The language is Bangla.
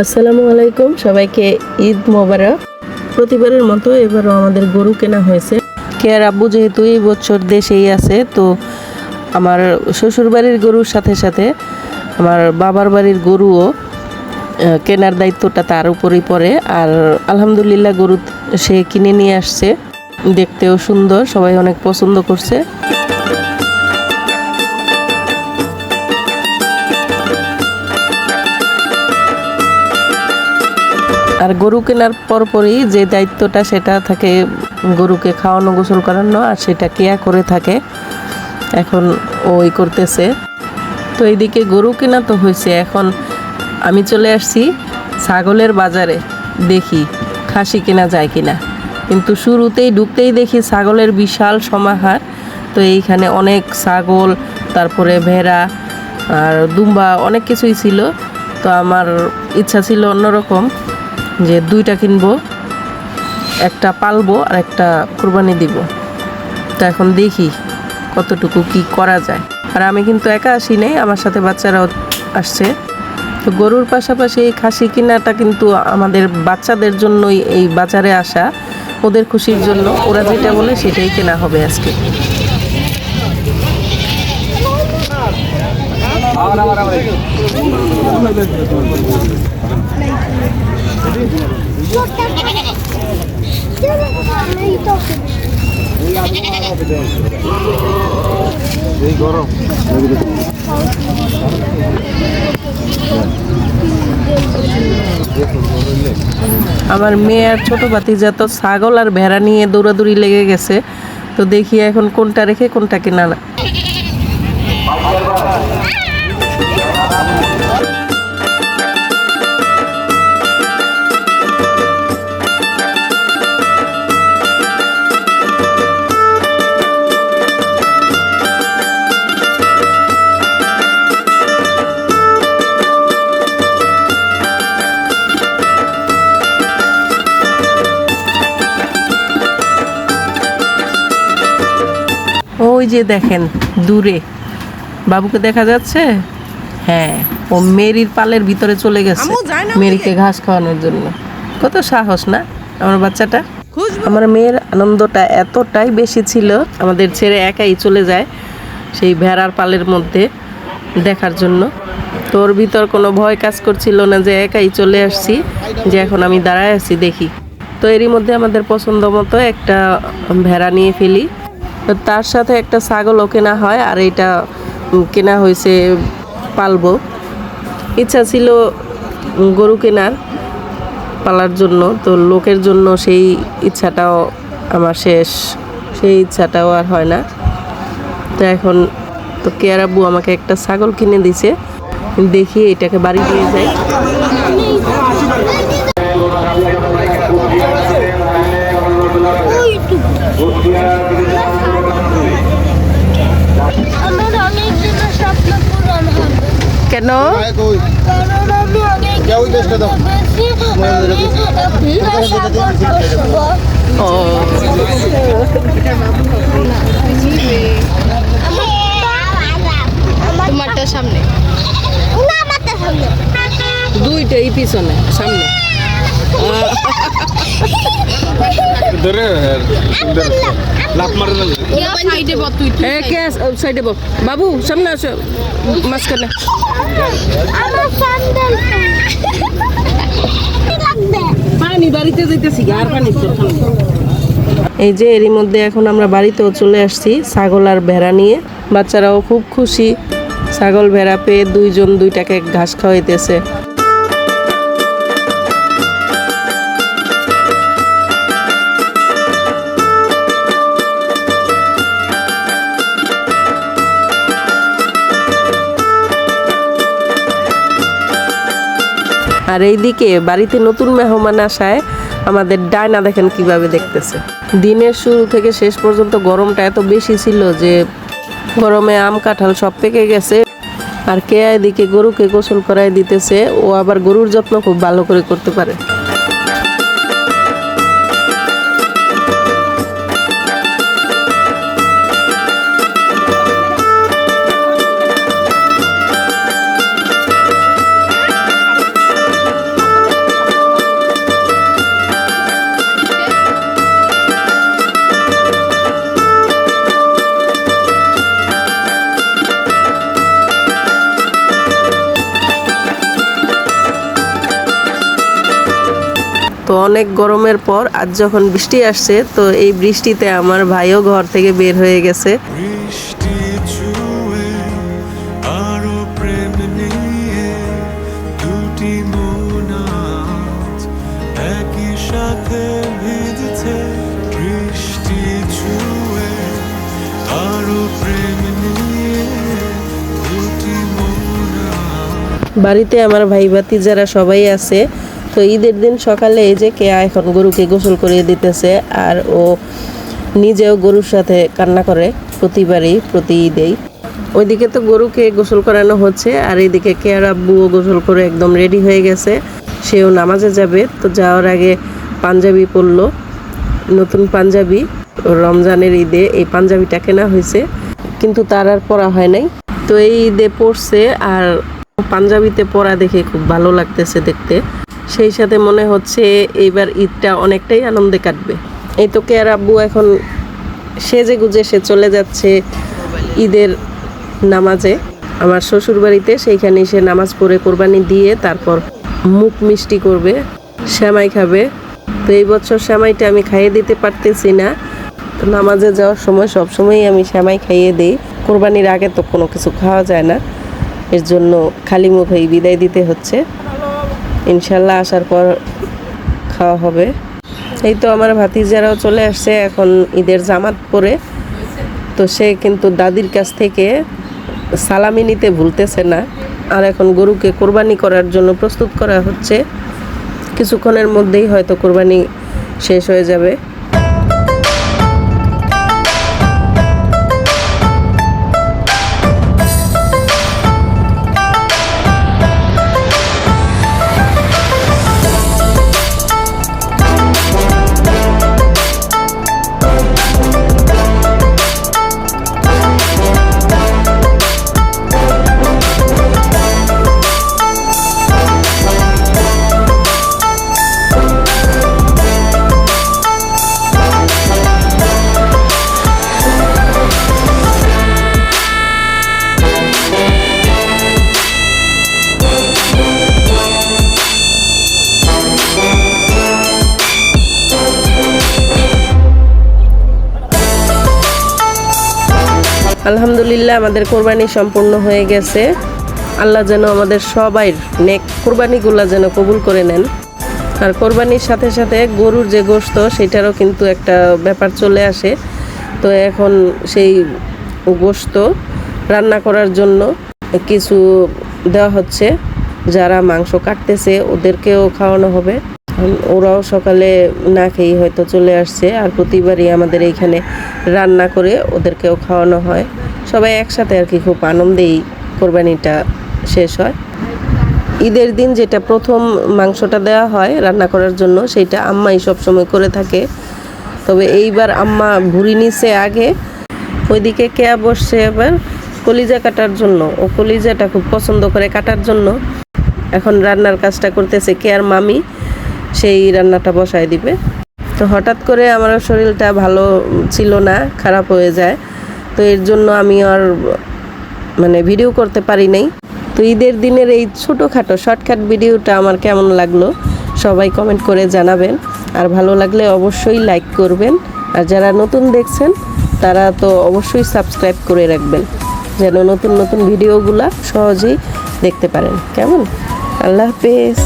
আসসালামু আলাইকুম, সবাইকে ঈদ মোবারক। প্রতিবারের মতো এবারও আমাদের গরু কেনা হয়েছে। কেয়ার আব্বু যেহেতু এই বছর দেশেই আছে, তো আমার শ্বশুর বাড়ির গরুর সাথে সাথে আমার বাবার বাড়ির গরুও কেনার দায়িত্বটা তার উপরেই পড়ে। আর আলহামদুলিল্লাহ গরু সে কিনে নিয়ে আসছে। দেখতেও সুন্দর, সবাই অনেক পছন্দ করছে। আর গরু কেনার পরপরই যে দায়িত্বটা সেটা থাকে গরুকে খাওয়ানো, গোসল করানো আর সেটা কেয়া করে থাকে। এখন ওই করতেছে। তো এইদিকে গরু কেনা তো হয়েছে এখন আমি চলে আসছি ছাগলের বাজারে দেখি খাসি কেনা যায় কিনা। কিন্তু শুরুতেই ঢুকতেই দেখি ছাগলের বিশাল সমাহার। তো এইখানে অনেক ছাগল, তারপরে ভেড়া আর দুম্বা অনেক কিছুই ছিল। তো আমার ইচ্ছা ছিল অন্যরকম। যে দুইটা কিনবো, একটা পালবো আর একটা কুরবানি দিব। তো এখন দেখি কতটুকু কি করা যায়। আর আমি কিন্তু একা আসি নাই, আমার সাথে বাচ্চারাও আসছে। তো গরুর পাশাপাশি এই খাসি কেনাটা কিন্তু আমাদের বাচ্চাদের জন্যই এই বাজারে আসা, ওদের খুশির জন্য। ওরা যেটা বলে সেটাই কেনা হবে আজকে। আমার মেয়ে আর ছোট ভাতিজা তো ছাগল আর ভেড়া নিয়ে দৌড়াদৌড়ি লেগে গেছে। তো দেখি এখন কোনটা রেখে কোনটা কেনা ওই যে দেখেন দূরে। বাবুকে দেখা যাচ্ছে? হ্যাঁ ও মেরির পালের ভিতরে চলে গেছে। মেরিকে ঘাস খাওয়ানোর জন্য। কত সাহস না? আমার বাচ্চাটা? আমার মেয়ের আনন্দটা এতটাই বেশি ছিল আমাদের ছেড়ে একাই চলে যায় সেই ভেড়ার পালের মধ্যে দেখার জন্য। তোর ভিতর কোনো ভয় কাজ করছিল না যে একাই চলে আসছি যে এখন আমি দাঁড়ায় আছি দেখি। তো এরই মধ্যে আমাদের পছন্দ মতো একটা ভেড়া নিয়ে ফেলি। তার সাথে একটা ছাগলও কেনা হয় আর এটা কেনা হয়েছে পালবো। ইচ্ছা ছিল গরু কেনার পালার জন্য, তো লোকের জন্য সেই ইচ্ছাটাও আমার শেষ। সেই ইচ্ছাটাও আর হয় না। তো এখন তো কেয়ার আব্বু আমাকে একটা ছাগল কিনে দিছে দেখি এটাকে বাড়ি দিয়ে যাই আমার অনেক দিনের স্বপ্ন পূরণ হবে কেন কারণ আমি অনেক যাও, ওই দেশটা দাও। ভেবেছি আমি সাগর বসবো ও তোমারটা সামনে। না আমারটা সামনে। দুইটাই পিছনে সামনে। বাবু সামনে আসো মাঝখানে পানি বাড়িতে যাইতেছি আর পানি এই যে এরই মধ্যে এখন আমরা বাড়িতেও চলে আসছি ছাগল আর ভেড়া নিয়ে। বাচ্চারাও খুব খুশি। ছাগল, ভেড়া পেয়ে দুইজন দুইটাকে ঘাস খাওয়াইতেছে। আর এইদিকে বাড়িতে নতুন মেহমান আসায় আমাদের ডায়না দেখেন কীভাবে দেখতেছে। দিনের শুরু থেকে শেষ পর্যন্ত গরমটা এত বেশি ছিল যে গরমে আম, কাঁঠাল সব পেকে গেছে। আর কে এদিকে গরুকে গোসল করাই দিতেছে, ও আবার গরুর যত্ন খুব ভালো করে করতে পারে। তো অনেক গরমের পর আজ যখন বৃষ্টি আসছে তো এই বৃষ্টিতে আমার ভাইও ঘর থেকে বের হয়ে গেছে। বাড়িতে আমার ভাই ভাতি যারা সবাই আছে। তো ঈদের দিন সকালে এই যে কেয়া এখন গরুকে গোসল করিয়ে দিতেছে আর ও নিজেও গরুর সাথে কান্না করে প্রতিবারই, প্রতি ঈদেই। ওইদিকে তো গরুকে গোসল করানো হচ্ছে আর এইদিকে কেয়ার আব্বুও গোসল করে একদম রেডি হয়ে গেছে। সেও নামাজে যাবে। তো যাওয়ার আগে পাঞ্জাবি পরলো, নতুন পাঞ্জাবি। রমজানের ঈদে এই পাঞ্জাবিটা কেনা হয়েছে, কিন্তু তার আর পরা হয় নাই। তো এই ঈদে পড়ছে আর পাঞ্জাবিতে পরা দেখে খুব ভালো লাগতেছে দেখতে। সেই সাথে মনে হচ্ছে এইবার ঈদটা অনেকটাই আনন্দে কাটবে। এই তো কেয়ার আব্বু এখন সেজে গুজে সে চলে যাচ্ছে ঈদের নামাজে। আমার শ্বশুর বাড়িতে সেইখানে সে নামাজ পড়ে কোরবানি দিয়ে তারপর মুখ মিষ্টি করবে শ্যামাই খাবে। তো এই বছর শ্যামাইটা আমি খাইয়ে দিতে পারতেছি না। তো নামাজে যাওয়ার সময় সব সময়ই আমি শ্যামাই খাইয়ে দিই। কোরবানির আগে তো কোনো কিছু খাওয়া যায় না। এর জন্য খালি মুখেই বিদায় দিতে হচ্ছে। ইনশাল্লাহ আসার পর খাওয়া হবে। এই তো আমার ভাতিজারাও চলে আসছে এখন ঈদের জামাত পরে। তো সে কিন্তু দাদির কাছ থেকে সালামি নিতে ভুলতেছে না। আর এখন গরুকে কোরবানি করার জন্য প্রস্তুত করা হচ্ছে। কিছুক্ষণের মধ্যেই হয়তো কোরবানি শেষ হয়ে যাবে। আলহামদুলিল্লাহ, আমাদের কোরবানি সম্পূর্ণ হয়ে গেছে। আল্লাহ যেন আমাদের সবাই নেক কোরবানিগুলো যেন কবুল করে নেন। আর কোরবানির সাথে সাথে গরুর যে গোশত, সেটারও কিন্তু একটা ব্যাপার চলে আসে। তো এখন সেই গোশত রান্না করার জন্য কিছু দেওয়া হচ্ছে। যারা মাংস কাটতেছে, ওদেরকেও খাওয়ানো হবে। ওরাও সকালে না খেয়েই হয়তো চলে আসছে, আর প্রতিবারই আমাদের এইখানে রান্না করে ওদেরকেও খাওয়ানো হয়। সবাই একসাথে আর কি খুব আনন্দেই কোরবানিটা শেষ হয়। ঈদের দিন যেটা প্রথম মাংসটা দেওয়া হয় রান্না করার জন্য, সেটা আম্মাই সবসময় করে থাকে। তবে এইবার আম্মা ভুড়ি নিছে আগে, ওইদিকে কেয়া বসছে এবার কলিজা কাটার জন্য। ও কলিজাটা খুব পছন্দ করে কাটার জন্য। এখন রান্নার কাজটা করতেছে কেয়ার মামি। সেই রান্নাটা বসায় দিবে। তো হঠাৎ করে আমার শরীরটা ভালো ছিল না, খারাপ হয়ে যায়। তো এর জন্য আমি আর মানে ভিডিও করতে পারি নাই। তো ঈদের দিনের এই ছোটোখাটো শর্টকাট ভিডিওটা আমার কেমন লাগল, সবাই কমেন্ট করে জানাবেন। আর ভালো লাগলে অবশ্যই লাইক করবেন। আর যারা নতুন দেখছেন, তারা তো অবশ্যই সাবস্ক্রাইব করে রাখবেন। যেন নতুন নতুন ভিডিওগুলা সহজেই দেখতে পারেন। কেমন? আল্লাহ হাফেজ।